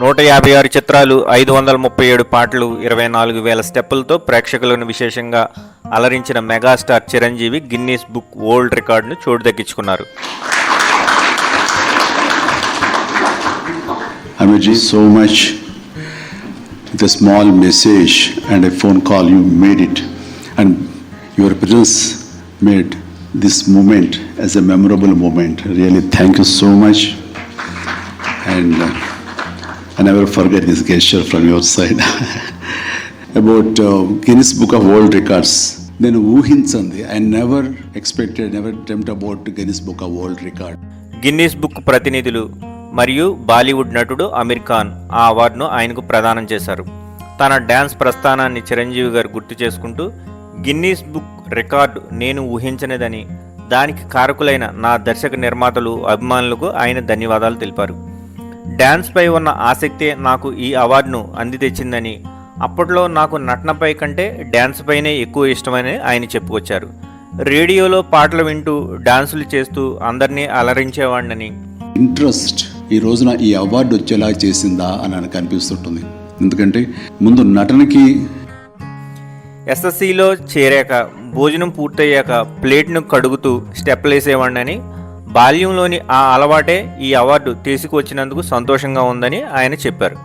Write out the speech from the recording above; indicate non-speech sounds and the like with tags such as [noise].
నూట యాభై ఆరు చిత్రాలు ఐదు వందల ముప్పై ఏడు పాటలు ఇరవై నాలుగు వేల స్టెప్పులతో ప్రేక్షకులను విశేషంగా అలరించిన megastar Chiranjeevi Guinness book world రికార్డును చోటు దక్కించుకున్నారు. అభిజీ so much the small message and a phone call you made it and your presence made this moment as a memorable moment really thank you so much and I never forget this gesture from your side. [laughs] About uh, Guinness Book of World Records. నేను ఊహించండి I never expected never tempt about Guinness book of world record Guinness book ప్రతినిధులు మరియు బాలీవుడ్ నటుడు అమీర్ ఖాన్ ఆ అవార్డును ఆయనకు ప్రదానం చేశారు తన డ్యాన్స్ ప్రస్థానాన్ని చిరంజీవి గారు గుర్తు చేసుకుంటూ గిన్నీస్ బుక్ రికార్డు నేను ఊహించనిదని దానికి కారకులైన నా దర్శక నిర్మాతలు అభిమానులకు ఆయన ధన్యవాదాలు తెలిపారు డ్యాన్స్పై ఉన్న ఆసక్తే నాకు ఈ అవార్డును అంది తెచ్చిందని అప్పట్లో నాకు నటనపై కంటే డ్యాన్స్ పైనే ఎక్కువ ఇష్టమని ఆయన చెప్పుకొచ్చారు. రేడియోలో పాటలు వింటూ డాన్సులు చేస్తూ అందరినీ అలరించేవాడినని ఇంట్రెస్ట్ ఈ రోజున ఈ అవార్డు వచ్చేలా చేసిందా అని నాకు అనిపిస్తుంటుంది. ఎందుకంటే ముందు నటనకి ఎస్ఎస్సిలో చేరాక భోజనం పూర్తయ్యాక ప్లేట్ను కడుగుతూ స్టెప్లు వేసేవాడినని బాల్యంలోని ఆ అలవాటే ఈ అవార్డు తీసుకువచ్చినందుకు సంతోషంగా ఉందని ఆయన చెప్పారు.